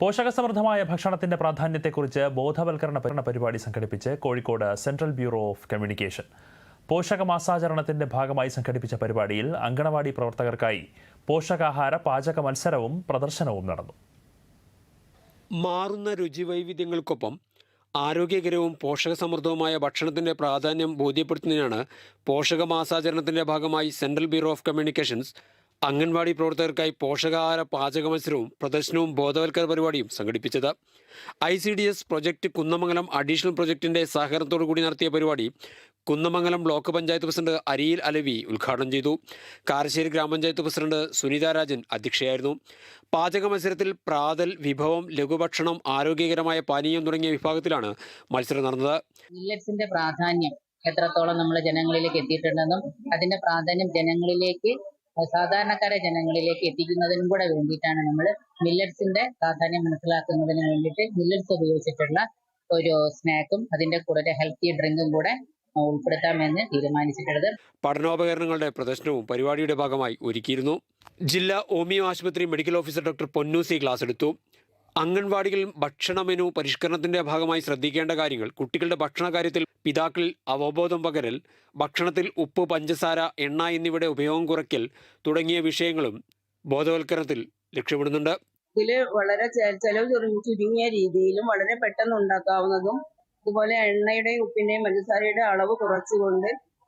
പോഷകസമൃദ്ധമായ ഭക്ഷണത്തിന്റെ പ്രാധാന്യത്തെക്കുറിച്ച് ബോധവൽക്കരണ പരി- പരിപാടി സംഘടിപ്പിച്ച് Kozhikode central bureau of communication. പോഷക മാസാചരണത്തിന്റെ ഭാഗമായി സംഘടിപ്പിച്ച പരിപാടിയിൽ അങ്കണവാടി പ്രവർത്തകർക്കായി പോഷകാഹാര പാചക മത്സരവും പ്രദർശനവും നടന്നു. മാറുന്ന രുചിവൈവിധ്യങ്ങൾക്കൊപ്പം ആരോഗ്യകരവും പോഷകസമൃദ്ധവുമായ ഭക്ഷണത്തിന്റെ പ്രാധാന്യം ബോധ്യപ്പെടുത്തുന്നതിനാണ് പോഷക മാസാചരണത്തിന്റെ ഭാഗമായി central bureau of communications anganwadi പ്രവർത്തകർക്കായി പോഷകാഹാര പാചക മത്സരവും പ്രദർശനവും ബോധവൽക്കരണ പരിപാടിയും സംഘടിപ്പിച്ചത്. I C D S project Kunnamangalam additional പ്രൊജക്ടിന്റെ സഹകരണത്തോടു കൂടി നടത്തിയ പരിപാടി കുന്നമംഗലം ബ്ലോക്ക് പഞ്ചായത്ത് പ്രസിഡന്റ് അരിയിൽ അലവി ഉദ്ഘാടനം ചെയ്തു. കാരശ്ശേരി ഗ്രാമപഞ്ചായത്ത് പ്രസിഡന്റ് സുനിത രാജൻ അധ്യക്ഷയായിരുന്നു. പാചക മത്സരത്തിൽ പ്രാതൽ വിഭവം ലഘുഭക്ഷണം ആരോഗ്യകരമായ പാനീയം തുടങ്ങിയ വിഭാഗത്തിലാണ് മത്സരം നടന്നത്. പ്രാധാന്യം എത്രത്തോളം നമ്മൾ ജനങ്ങളിലേക്ക് എത്തിയിട്ടുണ്ടെന്നും അതിന്റെ പ്രാധാന്യം ജനങ്ങളിലേക്ക് സാധാരണക്കാരെ ജനങ്ങളിലേക്ക് എത്തിക്കുന്നതിനും കൂടെ വേണ്ടിയിട്ടാണ് നമ്മൾ മില്ലറ്റ്സിന്റെ പ്രാധാന്യം മനസ്സിലാക്കുന്നതിന് വേണ്ടിയിട്ട് മില്ലറ്റ്സ് ഉപയോഗിച്ചിട്ടുള്ള ഒരു സ്നാക്കും അതിന്റെ കൂടെ ഒരു ഹെൽത്തി ഡ്രിങ്കും കൂടെ ഉൾപ്പെടുത്താമെന്ന് തീരുമാനിച്ചിട്ടുള്ളത്. പഠനോപകരണങ്ങളുടെ പ്രദർശനവും പരിപാടിയുടെ ഭാഗമായി ഒരുക്കിയിരുന്നു. ജില്ലാ ഹോമിയോ ആശുപത്രി medical officer doctor Ponnusi class എടുത്തു. അംഗൻവാടികളിൽ ഭക്ഷണ മെനു പരിഷ്കരണത്തിന്റെ ഭാഗമായി ശ്രദ്ധിക്കേണ്ട കാര്യങ്ങൾ. കുട്ടികളുടെ ഭക്ഷണ കാര്യത്തിൽ പിതാക്കളിൽ അവബോധം പകരൽ ഭക്ഷണത്തിൽ ഉപ്പ് പഞ്ചസാര എണ്ണ എന്നിവയുടെ ഉപയോഗം കുറയ്ക്കൽ തുടങ്ങിയ വിഷയങ്ങളും ബോധവൽക്കരണത്തിൽ ലക്ഷ്യമിടുന്നുണ്ട്. ഇതിൽ വളരെ ചെലവ് ചുരു- ചുരുങ്ങിയ രീതിയിലും വളരെ പെട്ടെന്ന് ഉണ്ടാക്കാവുന്നതും അതുപോലെ എണ്ണയുടെയും ഉപ്പിന്റെയും പഞ്ചസാരയുടെ അളവ് കുറച്ചുകൊണ്ട്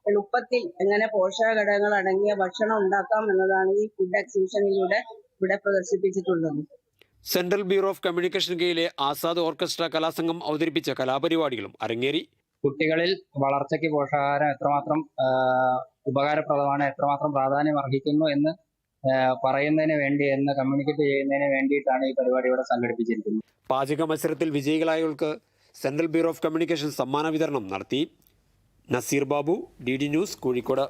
എളുപ്പത്തിൽ എങ്ങനെ പോഷക ഘടകങ്ങൾ അടങ്ങിയ ഭക്ഷണം ഉണ്ടാക്കാം എന്നതാണ് ഈ ഫുഡ് എക്സിബിഷനിലൂടെ ഇവിടെ പ്രദർശിപ്പിച്ചിട്ടുള്ളത്. സെൻട്രൽ ബ്യൂറോ ഓഫ് കമ്മ്യൂണിക്കേഷൻ കീഴിലെ ആസാദ് ഓർക്കസ്ട്ര കലാസംഘം അവതരിപ്പിച്ച കലാപരിപാടികളും അരങ്ങേറി. കുട്ടികളിൽ വളർച്ചയ്ക്ക് പോഷകാഹാരം എത്രമാത്രം ഉപകാരപ്രദമാണ് എത്രമാത്രം പ്രാധാന്യം അർഹിക്കുന്നു എന്ന് പറയുന്നതിന് വേണ്ടി എന്ന് കമ്മ്യൂണിക്കേറ്റ് ചെയ്യുന്നതിന് വേണ്ടിയിട്ടാണ് ഈ പരിപാടി ഇവിടെ സംഘടിപ്പിച്ചിരിക്കുന്നത്. പാചക മത്സരത്തിൽ വിജയികളായവർക്ക് സെൻട്രൽ ബ്യൂറോ ഓഫ് കമ്മ്യൂണിക്കേഷൻ സമ്മാന വിതരണം നടത്തി. Naseer Babu D D news Kozhikode.